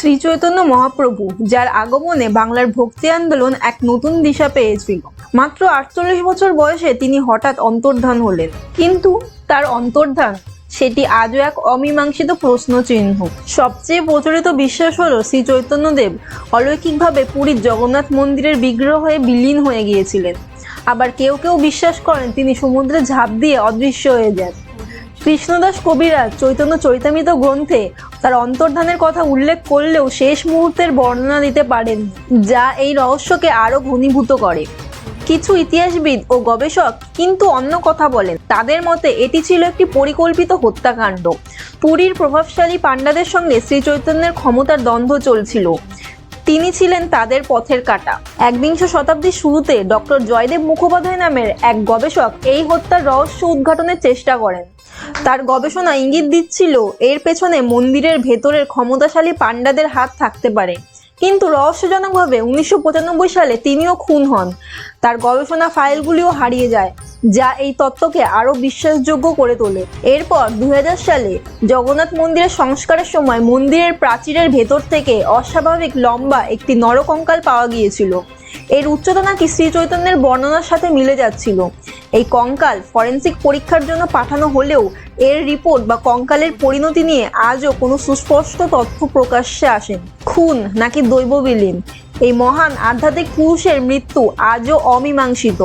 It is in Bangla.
শ্রী চৈতন্য মহাপ্রভু, যার আগমনে বাংলার ভক্তি আন্দোলন এক নতুন দিশা পেয়েছিল। মাত্র আটচল্লিশ বছর বয়সে তিনি হঠাৎ অন্তর্ধান হলেন। কিন্তু তার অন্তর্ধান, সেটি আজও এক অমীমাংসিত প্রশ্ন চিহ্ন সবচেয়ে প্রচলিত বিশ্বাস হলো শ্রী চৈতন্যদেব অলৌকিকভাবে পুরীর জগন্নাথ মন্দিরের বিগ্রহ হয়ে বিলীন হয়ে গিয়েছিলেন। আবার কেউ কেউ বিশ্বাস করেন তিনি সমুদ্রে ঝাঁপ দিয়ে অদৃশ্য হয়ে যান। কৃষ্ণদাস কবিরাজ চৈতন্য চৈতামিত গ্রন্থে তার অন্তর্ধানের কথা উল্লেখ করলেও শেষ মুহূর্তের বর্ণনা দিতে পারেন, যা এই রহস্যকে আরও ঘনীভূত করে। কিছু ইতিহাসবিদ ও গবেষক কিন্তু অন্য কথা বলেন। তাদের মতে এটি ছিল একটি পরিকল্পিত হত্যাকাণ্ড। পুরীর প্রভাবশালী পাণ্ডাদের সঙ্গে শ্রী চৈতন্যের ক্ষমতার দ্বন্দ্ব চলছিল। তিনি ছিলেন তাদের পথের কাটা। একবিংশ শতাব্দীর শুরুতে ডক্টর জয়দেব মুখোপাধ্যায় নামের এক গবেষক এই হত্যার রহস্য উদ্ঘাটনের চেষ্টা করেন। তার গবেষণা ইঙ্গিত দিচ্ছিল, এর পেছনে মন্দিরের ভেতরের ক্ষমতাশালী পাণ্ডাদের হাত থাকতে পারে। কিন্তু রহস্যজনকভাবে উনিশশো পঁচানব্বই সালে তিনিও খুন হন। তার গবেষণা ফাইলগুলিও হারিয়ে যায়। যা এই তত্ত্বকে আরও বিশ্বাসযোগ্য করে তোলে। এরপর দুই হাজার সালে জগন্নাথ মন্দিরের সংস্কারের সময় মন্দিরের প্রাচীরের ভেতর থেকে অস্বাভাবিক লম্বা একটি নরকঙ্কাল পাওয়া গিয়েছিল। এর উচ্চতা নাকি শ্রী চৈতন্যের বর্ণনার সাথে মিলে যাচ্ছিল। এই কঙ্কাল ফরেন্সিক পরীক্ষার জন্য পাঠানো হলেও এর রিপোর্ট বা কঙ্কালের পরিণতি নিয়ে আজও কোনো সুস্পষ্ট তথ্য প্রকাশ্যে আসেন। খুন নাকি দৈব বিলীন এই মহান আধ্যাত্মিক পুরুষের মৃত্যু আজও অমীমাংসিত।